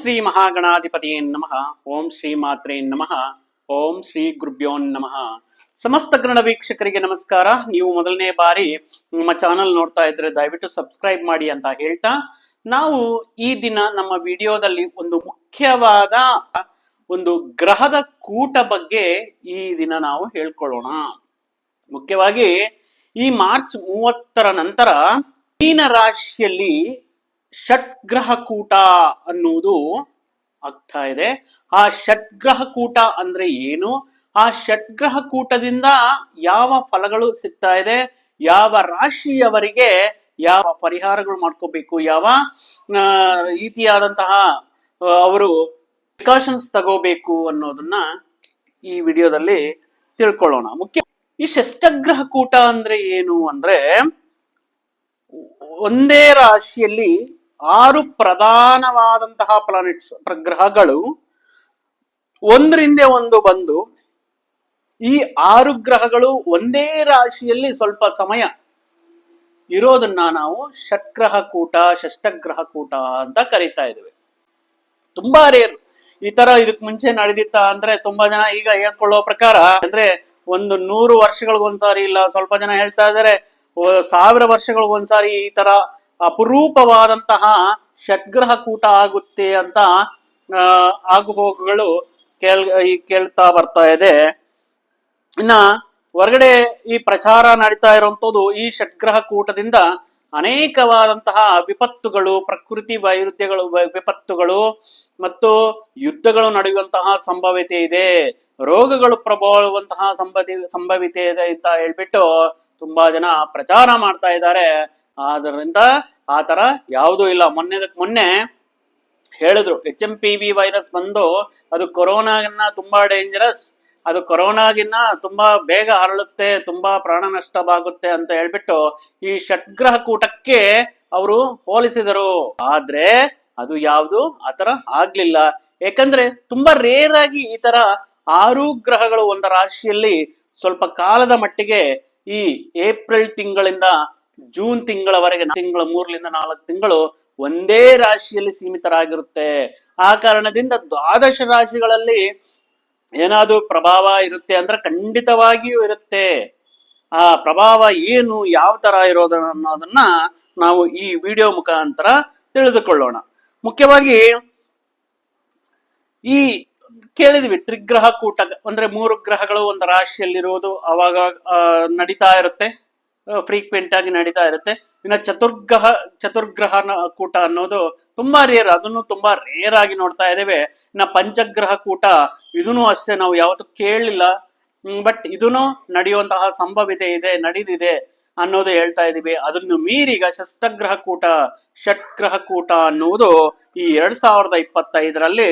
ಶ್ರೀ ಮಹಾಗಣಾಧಿಪತಿಯೇ ನಮಃ. ಓಂ ಶ್ರೀ ಮಾತ್ರೇ ನಮಃ. ಓಂ ಶ್ರೀ ಗುರುಭ್ಯೋನ್ ನಮಃ. ಸಮಸ್ತ ಕನ್ನಡ ವೀಕ್ಷಕರಿಗೆ ನಮಸ್ಕಾರ. ನೀವು ಮೊದಲನೇ ಬಾರಿ ನಮ್ಮ ಚಾನಲ್ ನೋಡ್ತಾ ಇದ್ರೆ ದಯವಿಟ್ಟು ಸಬ್ಸ್ಕ್ರೈಬ್ ಮಾಡಿ ಅಂತ ಹೇಳ್ತಾ, ನಾವು ಈ ದಿನ ನಮ್ಮ ವಿಡಿಯೋದಲ್ಲಿ ಒಂದು ಮುಖ್ಯವಾದ ಒಂದು ಗ್ರಹದ ಕೂಟ ಬಗ್ಗೆ ಈ ದಿನ ನಾವು ಹೇಳ್ಕೊಳ್ಳೋಣ. ಮುಖ್ಯವಾಗಿ ಈ ಮಾರ್ಚ್ ಮೂವತ್ತರ ನಂತರ ಮೀನ ರಾಶಿಯಲ್ಲಿ ಷಟ್ಗ್ರಹ ಕೂಟ ಅನ್ನುವುದು ಆಗ್ತಾ ಇದೆ. ಆ ಷಟ್ಗ್ರಹ ಕೂಟ ಅಂದ್ರೆ ಏನು? ಆ ಷಟ್ಗ್ರಹ ಕೂಟದಿಂದ ಯಾವ ಫಲಗಳು ಸಿಗ್ತಾ ಇದೆ? ಯಾವ ರಾಶಿಯವರಿಗೆ ಯಾವ ಪರಿಹಾರಗಳು ಮಾಡ್ಕೋಬೇಕು? ಯಾವ ರೀತಿಯಾದಂತಹ ಅವರು ಪ್ರಿಕಾಷನ್ಸ್ ತಗೋಬೇಕು ಅನ್ನೋದನ್ನ ಈ ವಿಡಿಯೋದಲ್ಲಿ ತಿಳ್ಕೊಳ್ಳೋಣ. ಮುಖ್ಯ ಈ ಷಷ್ಟಗ್ರಹ ಕೂಟ ಅಂದ್ರೆ ಏನು ಅಂದ್ರೆ ಒಂದೇ ರಾಶಿಯಲ್ಲಿ ಆರು ಪ್ರಧಾನವಾದಂತಹ ಪ್ಲಾನೆಟ್ಸ್ ಗ್ರಹಗಳು ಒಂದರಿಂದ ಒಂದು ಬಂದು ಈ ಆರು ಗ್ರಹಗಳು ಒಂದೇ ರಾಶಿಯಲ್ಲಿ ಸ್ವಲ್ಪ ಸಮಯ ಇರೋದನ್ನ ನಾವು ಷಟ್ಗ್ರಹ ಕೂಟ ಷಷ್ಟಗ್ರಹ ಕೂಟ ಅಂತ ಕರಿತಾ ಇದ್ದೇವೆ. ತುಂಬಾ ರೇರ್ ಈ ತರ ಇದಕ್ ಮುಂಚೆ ನಡೆದಿತ್ತ ಅಂದ್ರೆ ತುಂಬಾ ಜನ ಈಗ ಹೇಳ್ಕೊಳ್ಳೋ ಪ್ರಕಾರ ಅಂದ್ರೆ ಒಂದು ನೂರು ವರ್ಷಗಳಿಗೊಂದ್ಸಾರಿ ಇಲ್ಲ, ಸ್ವಲ್ಪ ಜನ ಹೇಳ್ತಾ ಇದಾರೆ ಓ- ವರ್ಷಗಳು ಒಂದ್ಸಾರಿ ಈ ತರ ಅಪರೂಪವಾದಂತಹ ಷಡ್ಗ್ರಹ ಕೂಟ ಆಗುತ್ತೆ ಅಂತ ಆಗು ಹೋಗುಗಳು ಕೇಳ್ ಕೇಳ್ತಾ ಬರ್ತಾ ಇದೆ. ಇನ್ನ ಹೊರಗಡೆ ಈ ಪ್ರಚಾರ ನಡೀತಾ ಇರುವಂತದ್ದು ಈ ಷಡ್ಗ್ರಹ ಕೂಟದಿಂದ ಅನೇಕವಾದಂತಹ ವಿಪತ್ತುಗಳು, ಪ್ರಕೃತಿ ವೈರುಧ್ಯಗಳು ವಿಪತ್ತುಗಳು ಮತ್ತು ಯುದ್ಧಗಳು ನಡೆಯುವಂತಹ ಸಂಭವತೆ ಇದೆ. ರೋಗಗಳು ಪ್ರಬಲವಂತಹ ಸಂಭವಿ ಸಂಭವಿತೆ ಇದೆ ಅಂತ ಹೇಳ್ಬಿಟ್ಟು ತುಂಬಾ ಜನ ಪ್ರಚಾರ ಮಾಡ್ತಾ ಇದ್ದಾರೆ. ಆದ್ರಿಂದ ಆ ತರ ಯಾವುದೂ ಇಲ್ಲ. ಮೊನ್ನೆ ಮೊನ್ನೆ ಹೇಳಿದ್ರು H M P V virus ಬಂದು ಅದು ಕೊರೋನಾಗಿನ್ನ ತುಂಬಾ ಡೇಂಜರಸ್ ಅದು ಕೊರೋನಾಗಿನ್ನ ತುಂಬಾ ಬೇಗ ಹರಳುತ್ತೆ, ತುಂಬಾ ಪ್ರಾಣ ನಷ್ಟವಾಗುತ್ತೆ ಅಂತ ಹೇಳ್ಬಿಟ್ಟು ಈ ಷಟ್ಗ್ರಹ ಕೂಟಕ್ಕೆ ಅವರು ಹೋಲಿಸಿದರು. ಆದ್ರೆ ಅದು ಯಾವುದು? ಆತರ ಆಗ್ಲಿಲ್ಲ. ಯಾಕಂದ್ರೆ ತುಂಬಾ ರೇರ್ ಆಗಿ ಈ ತರ ಆರು ಗ್ರಹಗಳು ಒಂದು ರಾಶಿಯಲ್ಲಿ ಸ್ವಲ್ಪ ಕಾಲದ ಮಟ್ಟಿಗೆ ಈ ಏಪ್ರಿಲ್ ತಿಂಗಳಿಂದ ಜೂನ್ ತಿಂಗಳವರೆಗೆ ತಿಂಗಳ, ಮೂರರಿಂದ ನಾಲ್ಕು ತಿಂಗಳು ಒಂದೇ ರಾಶಿಯಲ್ಲಿ ಸೀಮಿತರಾಗಿರುತ್ತೆ. ಆ ಕಾರಣದಿಂದ ದ್ವಾದಶ ರಾಶಿಗಳಲ್ಲಿ ಏನಾದರೂ ಪ್ರಭಾವ ಇರುತ್ತೆ ಅಂದ್ರೆ ಖಂಡಿತವಾಗಿಯೂ ಇರುತ್ತೆ. ಆ ಪ್ರಭಾವ ಏನು, ಯಾವ ತರ ಇರೋದು ಅನ್ನೋದನ್ನ ನಾವು ಈ ವಿಡಿಯೋ ಮುಖಾಂತರ ತಿಳಿದುಕೊಳ್ಳೋಣ. ಮುಖ್ಯವಾಗಿ ಈ ಕೇಳಿದ್ವಿ, ತ್ರಿಗ್ರಹ ಕೂಟ. ಅಂದ್ರೆ ಮೂರು ಗ್ರಹಗಳು ಒಂದು ರಾಶಿಯಲ್ಲಿರುವುದು ಅವಾಗ ನಡೀತಾ ಇರುತ್ತೆ. ಫ್ರೀಕ್ವೆಂಟ್ ಆಗಿ ನಡೀತಾ ಇರುತ್ತೆ. ಇನ್ನು ಚತುರ್ಗ್ರಹ ಚತುರ್ಗ್ರಹ ಕೂಟ ಅನ್ನೋದು ತುಂಬಾ ರೇರ್ ಅದನ್ನು ತುಂಬಾ ರೇರ್ ಆಗಿ ನೋಡ್ತಾ ಇದ್ದೇವೆ. ಇನ್ನ ಪಂಚಗ್ರಹ ಕೂಟ, ಇದನ್ನು ಅಷ್ಟೇ ನಾವು ಯಾವತ್ತೂ ಕೇಳಲಿಲ್ಲ ಬಟ್ ಇದನ್ನು ನಡೆಯುವಂತಹ ಸಂಭವಿತೆ ಇದೆ, ನಡೆದಿದೆ. ಅನ್ನೋದು ಹೇಳ್ತಾ ಇದೀವಿ ಅದನ್ನು ಮೀರಿಗ ಶಸ್ತ್ರಗ್ರಹ ಕೂಟ ಷಟ್ಗ್ರಹ ಕೂಟ ಅನ್ನುವುದು ಈ ಎರಡ್ ಸಾವಿರದ ಇಪ್ಪತ್ತೈದರಲ್ಲಿ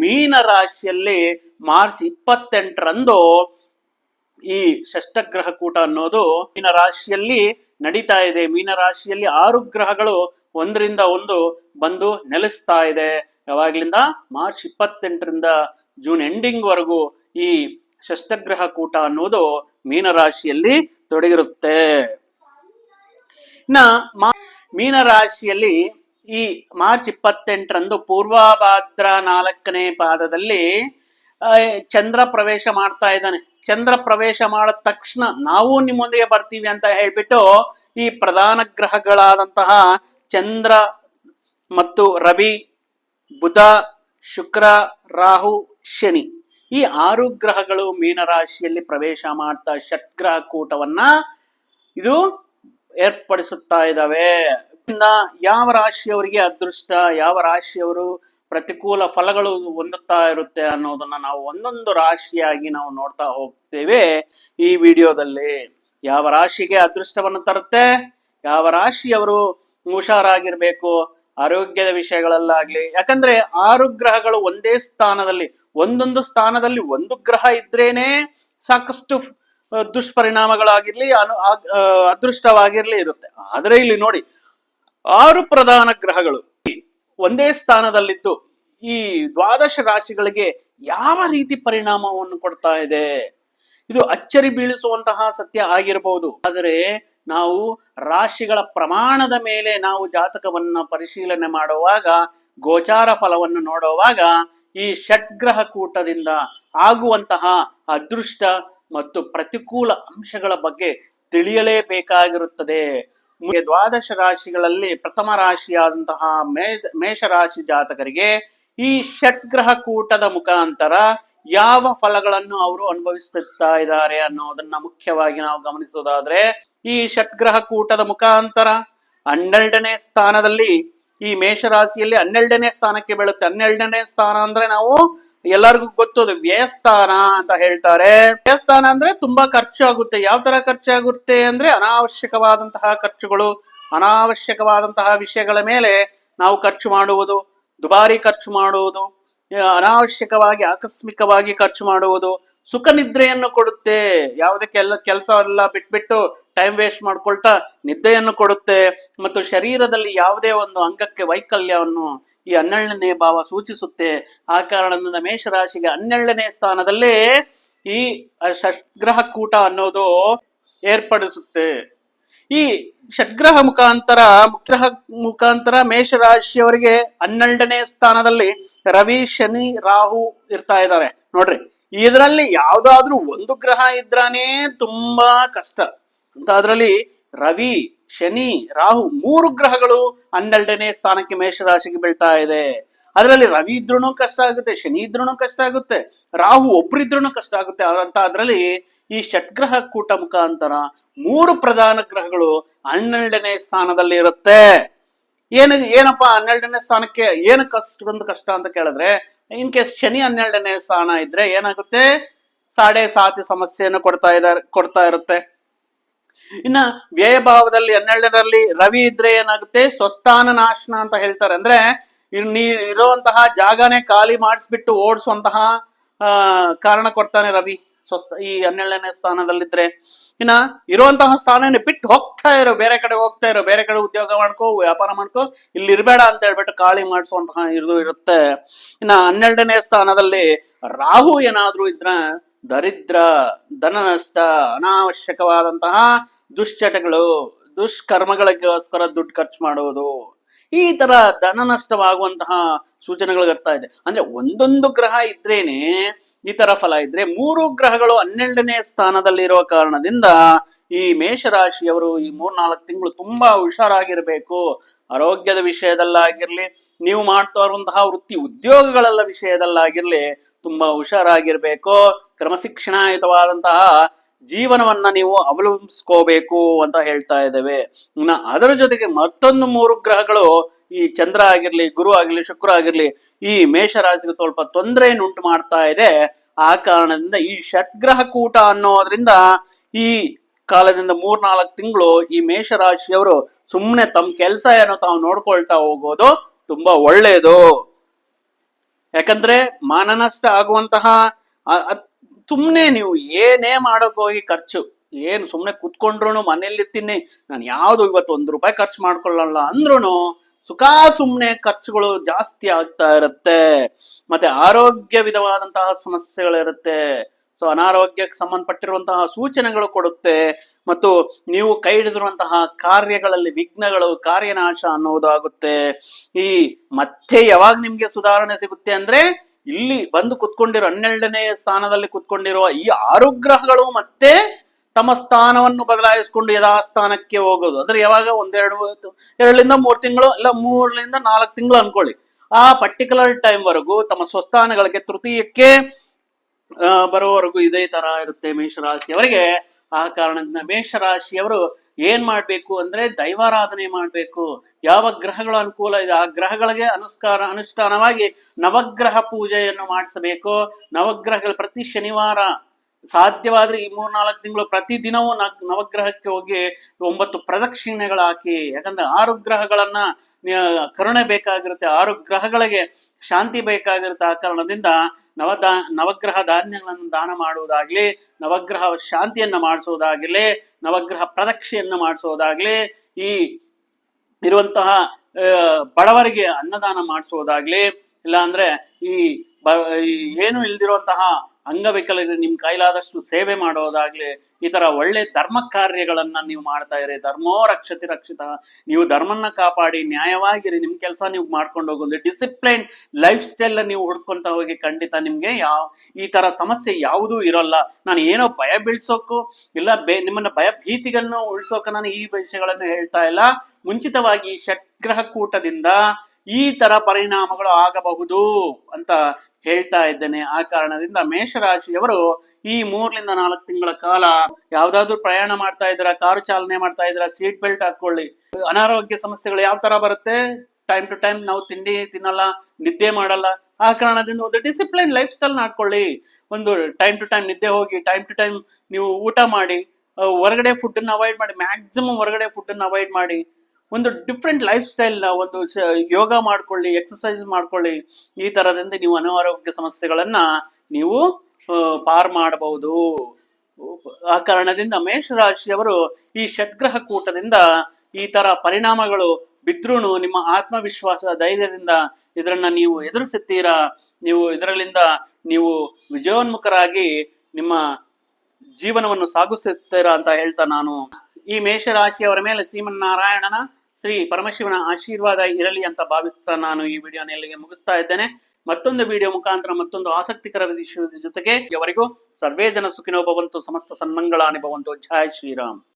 ಮೀನ ರಾಶಿಯಲ್ಲಿ ಮಾರ್ಚ್ ಇಪ್ಪತ್ತೆಂಟರಂದು ಈ ಷಷ್ಟಗ್ರಹ ಕೂಟ ಅನ್ನೋದು ಮೀನ ರಾಶಿಯಲ್ಲಿ ನಡೀತಾ ಇದೆ. ಮೀನ ರಾಶಿಯಲ್ಲಿ ಆರು ಗ್ರಹಗಳು ಒಂದರಿಂದ ಒಂದು ಬಂದು ನೆಲೆಸ್ತಾ ಇದೆ. ಯಾವಾಗ್ಲಿಂದ? ಮಾರ್ಚ್ ಇಪ್ಪತ್ತೆಂಟರಿಂದ ಜೂನ್ ಎಂಡಿಂಗ್ ವರೆಗೂ ಈ ಷಷ್ಟಗ್ರಹ ಕೂಟ ಅನ್ನೋದು ಮೀನ ರಾಶಿಯಲ್ಲಿ ತೊಡಗಿರುತ್ತೆ. ಇನ್ನ ಮೀನ ರಾಶಿಯಲ್ಲಿ ಈ ಮಾರ್ಚ್ ಇಪ್ಪತ್ತೆಂಟರಂದು ಪೂರ್ವಭಾದ್ರ ನಾಲ್ಕನೇ ಪಾದದಲ್ಲಿ ಚಂದ್ರ ಪ್ರವೇಶ ಮಾಡ್ತಾ ಇದ್ದಾನೆ. ಚಂದ್ರ ಪ್ರವೇಶ ಮಾಡಿದ ತಕ್ಷಣ ನಾವು ನಿಮ್ಮೊಂದಿಗೆ ಬರ್ತೀವಿ ಅಂತ ಹೇಳ್ಬಿಟ್ಟು ಈ ಪ್ರಧಾನ ಗ್ರಹಗಳಾದಂತಹ ಚಂದ್ರ ಮತ್ತು ರವಿ, ಬುಧ, ಶುಕ್ರ, ರಾಹು, ಶನಿ ಈ ಆರು ಗ್ರಹಗಳು ಮೀನರಾಶಿಯಲ್ಲಿ ಪ್ರವೇಶ ಮಾಡ್ತಾ ಷಟ್ಗ್ರಹ ಕೂಟವನ್ನ ಇದು ಏರ್ಪಡಿಸುತ್ತಾ ಇದ್ದಾವೆ. ಯಾವ ರಾಶಿಯವರಿಗೆ ಅದೃಷ್ಟ, ಯಾವ ರಾಶಿಯವರು ಪ್ರತಿಕೂಲ ಫಲಗಳು ಹೊಂದುತ್ತಾ ಇರುತ್ತೆ ಅನ್ನೋದನ್ನ ನಾವು ಒಂದೊಂದು ರಾಶಿಯಾಗಿ ನಾವು ನೋಡ್ತಾ ಹೋಗ್ತೇವೆ ಈ ವಿಡಿಯೋದಲ್ಲಿ. ಯಾವ ರಾಶಿಗೆ ಅದೃಷ್ಟವನ್ನು ತರುತ್ತೆ? ಯಾವ ರಾಶಿಯವರು ಹುಷಾರಾಗಿರ್ಬೇಕು? ಆರೋಗ್ಯದ ವಿಷಯಗಳಲ್ಲಾಗ್ಲಿ, ಯಾಕಂದ್ರೆ ಆರು ಗ್ರಹಗಳು ಒಂದೇ ಸ್ಥಾನದಲ್ಲಿ, ಒಂದೊಂದು ಸ್ಥಾನದಲ್ಲಿ ಒಂದು ಗ್ರಹ ಇದ್ರೇನೆ ಸಾಕಷ್ಟು ದುಷ್ಪರಿಣಾಮಗಳಾಗಿರ್ಲಿ, ಅನು ಅದೃಷ್ಟವಾಗಿರ್ಲಿ ಇರುತ್ತೆ. ಆದ್ರೆ ಇಲ್ಲಿ ನೋಡಿ, ಆರು ಪ್ರಧಾನ ಗ್ರಹಗಳು ಒಂದೇ ಸ್ಥಾನದಲ್ಲಿದ್ದು, ಈ ದ್ವಾದಶ ರಾಶಿಗಳಿಗೆ ಯಾವ ರೀತಿ ಪರಿಣಾಮವನ್ನು ಕೊಡ್ತಾ ಇದೆ? ಇದು ಅಚ್ಚರಿ ಬೀಳಿಸುವಂತಹ ಸತ್ಯ ಆಗಿರಬಹುದು ಆದರೆ ನಾವು ರಾಶಿಗಳ ಪ್ರಮಾಣದ ಮೇಲೆ ನಾವು ಜಾತಕವನ್ನ ಪರಿಶೀಲನೆ ಮಾಡುವಾಗ, ಗೋಚಾರ ಫಲವನ್ನು ನೋಡುವಾಗ, ಈ ಷಡ್ಗ್ರಹ ಕೂಟದಿಂದ ಆಗುವಂತಹ ಅದೃಷ್ಟ ಮತ್ತು ಪ್ರತಿಕೂಲ ಅಂಶಗಳ ಬಗ್ಗೆ ತಿಳಿಯಲೇಬೇಕಾಗಿರುತ್ತದೆ. ದ್ವಾದಶ ರಾಶಿಗಳಲ್ಲಿ ಪ್ರಥಮ ರಾಶಿಯಾದಂತಹ ಮೇ ಮೇಷರಾಶಿ ಜಾತಕರಿಗೆ ಈ ಷಟ್ಗ್ರಹ ಕೂಟದ ಮುಖಾಂತರ ಯಾವ ಫಲಗಳನ್ನು ಅವರು ಅನುಭವಿಸುತ್ತಾ ಇದ್ದಾರೆ ಅನ್ನೋದನ್ನ ಮುಖ್ಯವಾಗಿ ನಾವು ಗಮನಿಸೋದಾದ್ರೆ, ಈ ಷಟ್ಗ್ರಹ ಕೂಟದ ಮುಖಾಂತರ ಹನ್ನೆರಡನೇ ಸ್ಥಾನದಲ್ಲಿ ಈ ಮೇಷರಾಶಿಯಲ್ಲಿ ಹನ್ನೆರಡನೇ ಸ್ಥಾನಕ್ಕೆ ಬೀಳುತ್ತೆ. ಹನ್ನೆರಡನೇ ಸ್ಥಾನ ಅಂದ್ರೆ ನಾವು ಎಲ್ಲರಿಗೂ ಅದು ವ್ಯಯಸ್ಥಾನ ಅಂತ ಹೇಳ್ತಾರೆ. ವ್ಯಯಸ್ಥಾನ ಅಂದ್ರೆ ತುಂಬಾ ಖರ್ಚು ಆಗುತ್ತೆ. ಯಾವ ತರ ಖರ್ಚಾಗುತ್ತೆ ಅಂದ್ರೆ ಅನಾವಶ್ಯಕವಾದಂತಹ ಖರ್ಚುಗಳು, ಅನಾವಶ್ಯಕವಾದಂತಹ ವಿಷಯಗಳ ಮೇಲೆ ನಾವು ಖರ್ಚು ಮಾಡುವುದು, ದುಬಾರಿ ಖರ್ಚು ಮಾಡುವುದು ಅನಾವಶ್ಯಕವಾಗಿ, ಆಕಸ್ಮಿಕವಾಗಿ ಖರ್ಚು ಮಾಡುವುದು, ಸುಖ ನಿದ್ರೆಯನ್ನು ಕೊಡುತ್ತೆ. ಯಾವುದಕ್ಕೆಲ್ಲ ಕೆಲಸ ಎಲ್ಲ ಬಿಟ್ಬಿಟ್ಟು ಟೈಮ್ ವೇಸ್ಟ್ ಮಾಡ್ಕೊಳ್ತಾ ನಿದ್ದೆಯನ್ನು ಕೊಡುತ್ತೆ. ಮತ್ತು ಶರೀರದಲ್ಲಿ ಯಾವುದೇ ಒಂದು ಅಂಗಕ್ಕೆ ವೈಕಲ್ಯವನ್ನು ಈ ಹನ್ನೆರಡನೇ ಭಾವ ಸೂಚಿಸುತ್ತೆ. ಆ ಕಾರಣದಿಂದ ಮೇಷರಾಶಿಗೆ ಹನ್ನೆರಡನೇ ಸ್ಥಾನದಲ್ಲೇ ಈ ಷಡ್ಗ್ರಹ ಕೂಟ ಅನ್ನೋದು ಏರ್ಪಡಿಸುತ್ತೆ. ಈ ಷಡ್ಗ್ರಹ ಮುಖಾಂತರ ಗ್ರಹ ಮುಖಾಂತರ ಮೇಷರಾಶಿಯವರಿಗೆ ಹನ್ನೆರಡನೇ ಸ್ಥಾನದಲ್ಲಿ ರವಿ, ಶನಿ, ರಾಹು ಇರ್ತಾ ಇದ್ದಾರೆ. ನೋಡ್ರಿ, ಇದರಲ್ಲಿ ಯಾವ್ದಾದ್ರೂ ಒಂದು ಗ್ರಹ ಇದ್ರಾನೇ ತುಂಬಾ ಕಷ್ಟ. ಅಂತ ಅದ್ರಲ್ಲಿ ರವಿ ಶನಿ, ರಾಹು ಮೂರು ಗ್ರಹಗಳು ಹನ್ನೆರಡನೇ ಸ್ಥಾನಕ್ಕೆ ಮೇಷರಾಶಿಗೆ ಬೀಳ್ತಾ ಇದೆ. ಅದರಲ್ಲಿ ರವಿ ಇದ್ರೂನು ಕಷ್ಟ ಆಗುತ್ತೆ, ಶನಿ ಇದ್ರೂನು ಕಷ್ಟ ಆಗುತ್ತೆ, ರಾಹು ಒಬ್ರಿದ್ರೂನು ಕಷ್ಟ ಆಗುತ್ತೆ. ಅಂತ ಅದರಲ್ಲಿ ಈ ಷಟ್ಗ್ರಹ ಕೂಟ ಮುಖಾಂತರ ಮೂರು ಪ್ರಧಾನ ಗ್ರಹಗಳು ಹನ್ನೆರಡನೇ ಸ್ಥಾನದಲ್ಲಿ ಇರುತ್ತೆ. ಏನು, ಏನಪ್ಪಾ ಹನ್ನೆರಡನೇ ಸ್ಥಾನಕ್ಕೆ ಏನು ಕಷ್ಟ, ಒಂದು ಕಷ್ಟ ಅಂತ ಕೇಳಿದ್ರೆ, ಇನ್ ಕೇಸ್ ಶನಿ ಹನ್ನೆರಡನೇ ಸ್ಥಾನ ಇದ್ರೆ ಏನಾಗುತ್ತೆ? ಸಾಡೆ ಸಾತಿ ಸಮಸ್ಯೆಯನ್ನು ಕೊಡ್ತಾ ಇದ್ದಾರೆ, ಕೊಡ್ತಾ ಇರುತ್ತೆ. ಇನ್ನ ವ್ಯಯ ಭಾವದಲ್ಲಿ ಹನ್ನೆರಡರಲ್ಲಿ ರವಿ ಇದ್ರೆ ಏನಾಗುತ್ತೆ? ಸ್ವಸ್ಥಾನ ನಾಶನ ಅಂತ ಹೇಳ್ತಾರೆ. ಅಂದ್ರೆ ನೀ ಇರುವಂತಹ ಜಾಗನೇ ಖಾಲಿ ಮಾಡಿಸ್ಬಿಟ್ಟು ಓಡಿಸುವಂತಹ, ಆ, ಕಾರಣ ಕೊಡ್ತಾನೆ ರವಿ ಸ್ವಸ್ಥ ಈ ಹನ್ನೆರಡನೇ ಸ್ಥಾನದಲ್ಲಿದ್ರೆ. ಇನ್ನ ಇರುವಂತಹ ಸ್ಥಾನನ ಬಿಟ್ಟು ಹೋಗ್ತಾ ಇರೋ, ಬೇರೆ ಕಡೆ ಹೋಗ್ತಾ ಇರೋ, ಬೇರೆ ಕಡೆ ಉದ್ಯೋಗ ಮಾಡ್ಕೋ, ವ್ಯಾಪಾರ ಮಾಡ್ಕೋ, ಇಲ್ಲಿ ಇರ್ಬೇಡ ಅಂತ ಹೇಳ್ಬಿಟ್ಟು ಖಾಲಿ ಮಾಡಿಸುವಂತಹ ಇದು ಇರುತ್ತೆ. ಇನ್ನ ಹನ್ನೆರಡನೇ ಸ್ಥಾನದಲ್ಲಿ ರಾಹು ಏನಾದ್ರೂ ಇದ್ರ, ದರಿದ್ರ, ಧನ ನಷ್ಟ, ಅನಾವಶ್ಯಕವಾದಂತಹ ದುಶ್ಚಟಗಳು, ದುಷ್ಕರ್ಮಗಳಿಗೋಸ್ಕರ ದುಡ್ಡು ಖರ್ಚು ಮಾಡುವುದು, ಈ ತರ ಧನ ನಷ್ಟವಾಗುವಂತಹ ಸೂಚನೆಗಳು ಬರ್ತಾ ಇದೆ. ಅಂದ್ರೆ ಒಂದೊಂದು ಗ್ರಹ ಇದ್ರೇನೆ ಈ ತರ ಫಲ ಇದ್ರೆ ಮೂರು ಗ್ರಹಗಳು ಹನ್ನೆರಡನೇ ಸ್ಥಾನದಲ್ಲಿ ಇರುವ ಕಾರಣದಿಂದ ಈ ಮೇಷರಾಶಿಯವರು ಈ ಮೂರ್ನಾಲ್ಕು ತಿಂಗಳು ತುಂಬಾ ಹುಷಾರಾಗಿರ್ಬೇಕು. ಆರೋಗ್ಯದ ವಿಷಯದಲ್ಲಾಗಿರ್ಲಿ, ನೀವು ಮಾಡ್ತಾ ಇರುವಂತಹ ವೃತ್ತಿ ಉದ್ಯೋಗಗಳೆಲ್ಲ ವಿಷಯದಲ್ಲಾಗಿರ್ಲಿ ತುಂಬಾ ಹುಷಾರಾಗಿರ್ಬೇಕು. ಕ್ರಮಶಿಕ್ಷಣಾಯುತವಾದಂತಹ ಜೀವನವನ್ನ ನೀವು ಅವಲಂಬಿಸ್ಕೋಬೇಕು ಅಂತ ಹೇಳ್ತಾ ಇದ್ದೇವೆ. ಇನ್ನ ಅದರ ಜೊತೆಗೆ ಮತ್ತೊಂದು ಮೂರು ಗ್ರಹಗಳು, ಈ ಚಂದ್ರ ಆಗಿರ್ಲಿ, ಗುರು ಆಗಿರ್ಲಿ, ಶುಕ್ರ ಆಗಿರ್ಲಿ, ಈ ಮೇಷರಾಶಿಗೆ ಸ್ವಲ್ಪ ತೊಂದರೆಯನ್ನು ಉಂಟು ಮಾಡ್ತಾ ಇದೆ. ಆ ಕಾರಣದಿಂದ ಈ ಷಟ್ಗ್ರಹ ಕೂಟ ಅನ್ನೋದ್ರಿಂದ ಈ ಕಾಲದಿಂದ ಮೂರ್ನಾಲ್ಕು ತಿಂಗಳು ಈ ಮೇಷರಾಶಿಯವರು ಸುಮ್ಮನೆ ತಮ್ಮ ಕೆಲಸ ಏನೋ ತಾವು ನೋಡ್ಕೊಳ್ತಾ ಹೋಗೋದು ತುಂಬಾ ಒಳ್ಳೆಯದು ಯಾಕಂದ್ರೆ ಮಾನನಷ್ಟ ಆಗುವಂತಹ ಸುಮ್ನೆ ನೀವು ಏನೇ ಮಾಡೋಕೆ ಹೋಗಿ ಖರ್ಚು, ಏನು ಸುಮ್ಮನೆ ಕುತ್ಕೊಂಡ್ರು ಮನೇಲಿ ತಿನ್ನಿ ನಾನು ಯಾವ್ದು ಇವತ್ತು ಒಂದು ರೂಪಾಯಿ ಖರ್ಚು ಮಾಡ್ಕೊಳ್ಳಲ್ಲ ಅಂದ್ರೂ ಸುಖ ಸುಮ್ನೆ ಖರ್ಚುಗಳು ಜಾಸ್ತಿ ಆಗ್ತಾ ಇರುತ್ತೆ. ಮತ್ತೆ ಆರೋಗ್ಯ ವಿಧವಾದಂತಹ ಸಮಸ್ಯೆಗಳಿರುತ್ತೆ. ಸೊ ಅನಾರೋಗ್ಯಕ್ಕೆ ಸಂಬಂಧಪಟ್ಟಿರುವಂತಹ ಸೂಚನೆಗಳು ಕೊಡುತ್ತೆ. ಮತ್ತು ನೀವು ಕೈ ಹಿಡಿದಿರುವಂತಹ ಕಾರ್ಯಗಳಲ್ಲಿ ವಿಘ್ನಗಳು, ಕಾರ್ಯನಾಶ ಅನ್ನೋದಾಗುತ್ತೆ. ಈ ಮತ್ತೆ ಯಾವಾಗ ನಿಮ್ಗೆ ಸುಧಾರಣೆ ಸಿಗುತ್ತೆ ಅಂದ್ರೆ ಇಲ್ಲಿ ಬಂದು ಕುತ್ಕೊಂಡಿರೋ ಹನ್ನೆರಡನೇ ಸ್ಥಾನದಲ್ಲಿ ಕುತ್ಕೊಂಡಿರುವ ಈ ಆರು ಗ್ರಹಗಳು ಮತ್ತೆ ತಮ್ಮ ಸ್ಥಾನವನ್ನು ಬದಲಾಯಿಸಿಕೊಂಡು ಯಥಾಸ್ಥಾನಕ್ಕೆ ಹೋಗೋದು. ಅಂದ್ರೆ ಯಾವಾಗ? ಒಂದೆರಡು, ಎರಡರಿಂದ ಮೂರು ತಿಂಗಳು, ಇಲ್ಲ ಮೂರರಿಂದ ನಾಲ್ಕು ತಿಂಗಳು ಅನ್ಕೊಳ್ಳಿ. ಆ ಪರ್ಟಿಕ್ಯುಲರ್ ಟೈಮ್ ವರೆಗೂ ತಮ್ಮ ಸ್ವಸ್ಥಾನಗಳಿಗೆ ತೃತೀಯಕ್ಕೆ ಬರೋವರೆಗೂ ಇದೇ ತರ ಇರುತ್ತೆ ಮೇಷರಾಶಿಯವರಿಗೆ. ಆ ಕಾರಣದಿಂದ ಮೇಷರಾಶಿಯವರು ಏನ್ ಮಾಡ್ಬೇಕು ಅಂದ್ರೆ ದೈವಾರಾಧನೆ ಮಾಡ್ಬೇಕು. ಯಾವ ಗ್ರಹಗಳು ಅನುಕೂಲ ಇದೆ? ಆ ಗ್ರಹಗಳಿಗೆ ಅನುಷ್ಠಾನ ಅನುಷ್ಠಾನವಾಗಿ ನವಗ್ರಹ ಪೂಜೆಯನ್ನು ಮಾಡಿಸಬೇಕು. ನವಗ್ರಹಗಳು ಪ್ರತಿ ಶನಿವಾರ ಸಾಧ್ಯವಾದ್ರೆ ಈ ಮೂರ್ನಾಲ್ಕು ತಿಂಗಳು ಪ್ರತಿ ದಿನವೂ ನವಗ್ರಹಕ್ಕೆ ಹೋಗಿ ಒಂಬತ್ತು ಪ್ರದಕ್ಷಿಣೆಗಳು ಹಾಕಿ. ಯಾಕಂದ್ರೆ ಆರು ಗ್ರಹಗಳನ್ನ ಕರುಣೆ ಬೇಕಾಗಿರುತ್ತೆ. ಆರು ಗ್ರಹಗಳಿಗೆ ಶಾಂತಿ ಬೇಕಾಗಿರುತ್ತೆ ಆ ಕಾರಣದಿಂದ ನವದಾ, ನವಗ್ರಹ ಧಾನ್ಯಗಳನ್ನು ದಾನ ಮಾಡುವುದಾಗ್ಲಿ, ನವಗ್ರಹ ಶಾಂತಿಯನ್ನ ಮಾಡಿಸೋದಾಗಲಿ, ನವಗ್ರಹ ಪ್ರದಕ್ಷಿಣೆಯನ್ನ ಮಾಡಿಸೋದಾಗ್ಲಿ, ಈ ಇರುವಂತಹ ಬಡವರಿಗೆ ಅನ್ನದಾನ ಮಾಡಿಸೋದಾಗ್ಲಿ ಇಲ್ಲ ಅಂದ್ರೆ ಈ ಏನು ಇಲ್ದಿರುವಂತಹ ಅಂಗವಿಕಲರಿಗೆ ನಿಮ್ ಕೈಲಾದಷ್ಟು ಸೇವೆ ಮಾಡೋದಾಗ್ಲಿ, ಈ ತರ ಒಳ್ಳೆ ಧರ್ಮ ಕಾರ್ಯಗಳನ್ನ ನೀವು ಮಾಡ್ತಾ ಇರಿ. ಧರ್ಮೋ ರಕ್ಷತಿ ರಕ್ಷಿತ. ನೀವು ಧರ್ಮನ್ನ ಕಾಪಾಡಿ, ನ್ಯಾಯವಾಗಿರಿ. ನಿಮ್ ಕೆಲಸ ನೀವು ಮಾಡ್ಕೊಂಡು ಹೋಗೋದು ಡಿಸಿಪ್ಲೈನ್ ಲೈಫ್ ಸ್ಟೈಲ್ ನೀವು ಹುಡ್ಕೊಂತ ಹೋಗಿ ಖಂಡಿತ ನಿಮ್ಗೆ ಯಾವ, ಈ ತರ ಸಮಸ್ಯೆ ಯಾವುದೂ ಇರೋಲ್ಲ. ನಾನು ಏನೋ ಭಯ ಬೀಳ್ಸೋಕು, ಇಲ್ಲ ಬೇ, ನಿಮ್ಮನ್ನ ಭಯ ಭೀತಿಗಳನ್ನು ಉಳ್ಸೋಕ ನಾನು ಈ ವಿಷಯಗಳನ್ನು ಹೇಳ್ತಾ ಇಲ್ಲ. ಮುಂಚಿತವಾಗಿ ಷಟ್ಗ್ರಹ ಕೂಟದಿಂದ ಈ ತರ ಪರಿಣಾಮಗಳು ಆಗಬಹುದು ಅಂತ ಹೇಳ್ತಾ ಇದ್ದೇನೆ. ಆ ಕಾರಣದಿಂದ ಮೇಷರಾಶಿಯವರು ಈ ಮೂರ್ಲಿಂದ ನಾಲ್ಕು ತಿಂಗಳ ಕಾಲ ಯಾವ್ದಾದ್ರು ಪ್ರಯಾಣ ಮಾಡ್ತಾ ಇದ್ರ ಕಾರು ಚಾಲನೆ ಮಾಡ್ತಾ ಇದ್ರ ಸೀಟ್ ಬೆಲ್ಟ್ ಹಾಕೊಳ್ಳಿ ಅನಾರೋಗ್ಯ ಸಮಸ್ಯೆಗಳು ಯಾವ ತರ ಬರುತ್ತೆ? ಟೈಮ್ ಟು ಟೈಮ್ ನಾವು ತಿಂಡಿ ತಿನ್ನಲ್ಲ, ನಿದ್ದೆ ಮಾಡಲ್ಲ. ಆ ಕಾರಣದಿಂದ ಒಂದು ಡಿಸಿಪ್ಲಿನ್ ಲೈಫ್ ಸ್ಟೈಲ್ ನಾಡ್ಕೊಳ್ಳಿ ಒಂದು ಟೈಮ್ ಟು ಟೈಮ್ ನಿದ್ದೆ ಹೋಗಿ ಟೈಮ್ ಟು ಟೈಮ್ ನೀವು ಊಟ ಮಾಡಿ ಹೊರಗಡೆ ಫುಡ್ ಅವಾಯ್ಡ್ ಮಾಡಿ ಮ್ಯಾಕ್ಸಿಮಮ್ ಹೊರಗಡೆ ಫುಡ್ ಅನ್ನ ಅವಾಯ್ಡ್ ಮಾಡಿ. ಒಂದು ಡಿಫ್ರೆಂಟ್ ಲೈಫ್ ಸ್ಟೈಲ್ನ ಒಂದು ಯೋಗ ಮಾಡ್ಕೊಳ್ಳಿ ಎಕ್ಸಸೈಸ್ ಮಾಡ್ಕೊಳ್ಳಿ, ಈ ತರದಿಂದ ನೀವು ಅನಾರೋಗ್ಯ ಸಮಸ್ಯೆಗಳನ್ನ ನೀವು ಪಾರ್ ಮಾಡಬಹುದು. ಆ ಕಾರಣದಿಂದ ಮೇಷರಾಶಿಯವರು ಈ ಷಡ್ಗ್ರಹ ಕೂಟದಿಂದ ಈ ತರ ಪರಿಣಾಮಗಳು ಬಿದ್ರೂ ನಿಮ್ಮ ಆತ್ಮವಿಶ್ವಾಸ ಧೈರ್ಯದಿಂದ ಇದರನ್ನ ನೀವು ಎದುರಿಸುತ್ತೀರಾ? ನೀವು ಇದರಲ್ಲಿಂದ ನೀವು ವಿಜಯೋನ್ಮುಖರಾಗಿ ನಿಮ್ಮ ಜೀವನವನ್ನು ಸಾಗಿಸುತ್ತೀರಾ ಅಂತ ಹೇಳ್ತಾ ನಾನು. ಈ ಮೇಷರಾಶಿಯವರ ಮೇಲೆ ಶ್ರೀಮನ್ನಾರಾಯಣನ ಶ್ರೀ ಪರಮಶಿವನ ಆಶೀರ್ವಾದ ಇರಲಿ ಅಂತ ಭಾವಿಸ್ತಾ ನಾನು ಈ ವಿಡಿಯೋನ ಮುಗಿಸ್ತಾ ಇದ್ದೇನೆ. ಮತ್ತೊಂದು ವಿಡಿಯೋ ಮುಖಾಂತರ ಮತ್ತೊಂದು ಆಸಕ್ತಿಕರ ವಿಷಯದ ಜೊತೆಗೆ ಇವರಿಗೂ ಸರ್ವೇ ಜನ ಸುಖಿನೋ ಸಮಸ್ತ ಸನ್ಮಂಗಳ ಭವಂತು. ಜಯ ಶ್ರೀರಾಮ್.